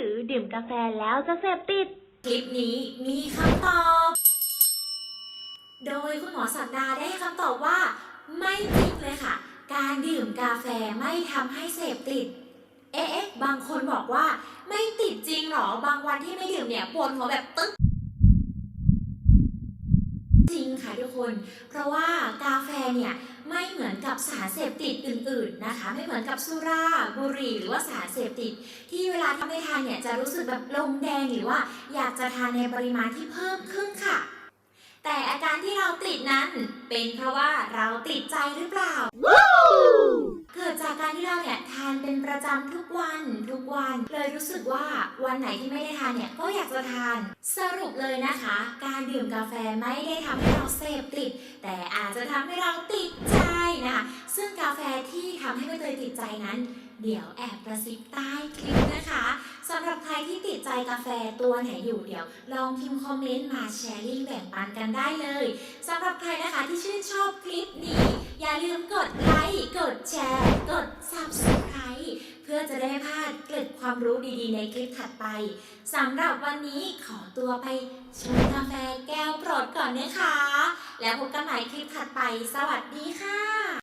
รือดื่มกาแฟแล้วจะเสพติด คลิปนี้มีคำตอบ โดยคุณหมอสักดาได้ให้คำตอบว่า ไม่จริงเลยค่ะ การดื่มกาแฟไม่ทำให้เสพติดเอ๊ะเอ๊ะบางคนบอกว่า ไม่ติดจริงหรอ บางวันที่ไม่ดื่มเนี่ยปวดหัวแบบตึ๊กจริงค่ะทุกคน เพราะว่ากาแฟเนี่ย ไม่เหมือนกับสารเสพติดอื่นๆนะคะ ไม่เหมือนกับสุราบุหรี่หรือว่าสารเสพติด ที่เวลาทำไม่ทานเนี่ยจะรู้สึกแบบลงแดงหรือว่าอยากจะทานในปริมาณที่เพิ่มขึ้นค่ะ แต่อาการที่เราติดนั้นเป็นเพราะว่าเราติดใจหรือเปล่า เกิดจากการที่เราเนี่ยทานเป็นประจำทุกวันทุกวัน เลยรู้สึกว่าวันไหนที่ไม่ได้ทานเนี่ยก็อยากจะทาน สรุปเลยนะคะ การดื่มกาแฟไม่ได้ทำให้เราเสพติด แต่อาจจะทำให้เราติดใจนะคะซึ่งกาแฟที่ทำให้ใบเตยติดใจนั้น เดี๋ยวแอบกระซิบใต้คลิปนะคะสำหรับใครที่ติดใจกาแฟตัวไหนอยู่เดี๋ยว ลองพิมพ์คอมเมนต์มาแชร์ลิงก์แบ่งปันกันได้เลยสำหรับใครนะคะที่ชื่นชอบคลิปนี้ อย่าลืมกดไลค์กดแชร์กด อจะได้ไม่พลาดเกร็ดความรู้ดีๆ ในคลิปถัดไปสำหรับวันนี้ขอตัวไปชงกาแฟแก้วโปรดก่อนนะคะ แล้วพบกันใหม่คลิปถัดไป สวัสดีค่ะ